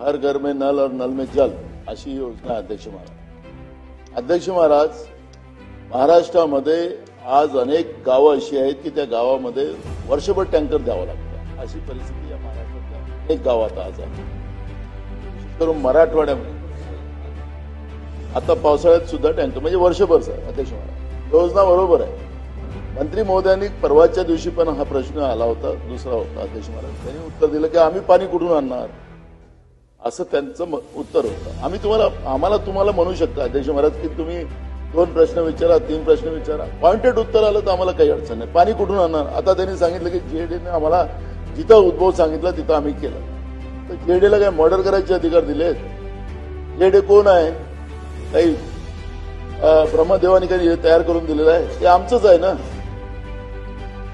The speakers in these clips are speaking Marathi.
हर घर में नल और नल में जल अशी योजना अध्यक्ष महाराज. अध्यक्ष महाराज महाराष्ट्रामध्ये आज अनेक गावं अशी आहेत की त्या गावामध्ये वर्षभर टँकर द्यावं लागतं. अशी परिस्थिती या महाराष्ट्रातल्या अनेक गावात आज आहे. विशेष करून मराठवाड्यामध्ये. आता पावसाळ्यात सुद्धा टँकर म्हणजे वर्षभर सर अध्यक्ष महाराज. योजना बरोबर आहे. मंत्री महोदयांनी परवाच्या दिवशी पण हा प्रश्न आला होता दुसरा होता अध्यक्ष महाराज. त्यांनी उत्तर दिलं की आम्ही पाणी कुठून आणणार? असं त्यांचं म- उत्तर होतं. आम्ही तुम्हाला आम्हाला तुम्हाला म्हणू शकता अध्यक्ष महाराज की तुम्ही दोन प्रश्न विचारा तीन प्रश्न विचारा. पॉइंटेड उत्तर आलं तर आम्हाला काही अडचण नाही. पाणी कुठून आणणार? आता त्यांनी सांगितलं की जेडीने आम्हाला जिथं उद्भव सांगितला तिथं आम्ही केलं. तर जेडीला काय मर्डर करायचे अधिकार दिलेत? जेडे कोण आहे? काही ब्रह्मदेवाने ब्रह्मदेवानी काही हे तयार करून दिलेलं आहे? ते आमचंच आहे ना?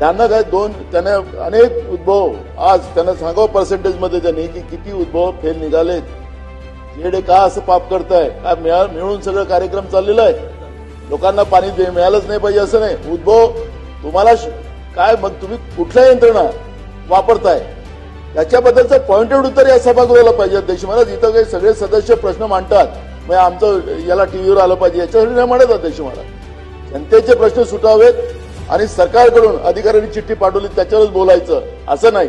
त्यांना काय दोन त्यांना अनेक उद्भव. आज त्यांना सांगावं पर्सेंटेजमध्ये त्यांनी की किती उद्भव फेल निघालेत. जेडे का असं पाप करताय? काय मिळा मिळून सगळं कार्यक्रम चाललेला आहे? लोकांना पाणी मिळालंच नाही पाहिजे असं नाही. उद्भव तुम्हाला श- काय मग तुम्ही कुठल्या यंत्रणा वापरताय? त्याच्याबद्दलचं पॉइंटेड उत्तर या सभागृहाला पाहिजे. अध्यक्ष महाराज इथं काही सगळे सदस्य प्रश्न मांडतात. मग आमचं याला टीव्हीवर आलं पाहिजे. याच्यासाठी नाही म्हणत अध्यक्ष महाराज. जनतेचे प्रश्न सुटावेत. आणि सरकारकडून अधिकाऱ्यांनी चिठ्ठी पाठवली त्याच्यावरच बोलायचं. असं नाही.